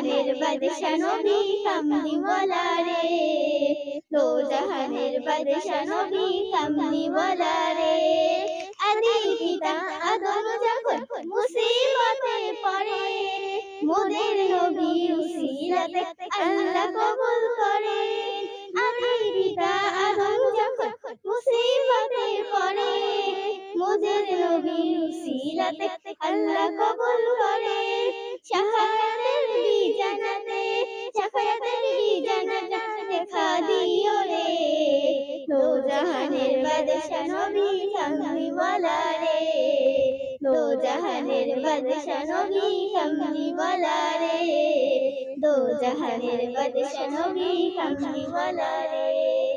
জাহানের বাদশা নবী কামলিওয়ালা রে দো জাহানের বাদশা নবী কামলিওয়ালা রে আদি পিতা আদম যখন মুসিবতে পড়ে, মোদের নবী উসিলাতে আল্লাহ কবুল করে। আদি পিতা আদম যখন মুসিবতে পড়ে, মোদের নবী উসিলাতে আল্লাহ কবুল জাহানের বাদশা নবী কামলিওয়ালা রে দো জাহানের বাদশা নবী কামলিওয়ালা রে দো জাহানের বাদশা নবী কামলিওয়ালা রে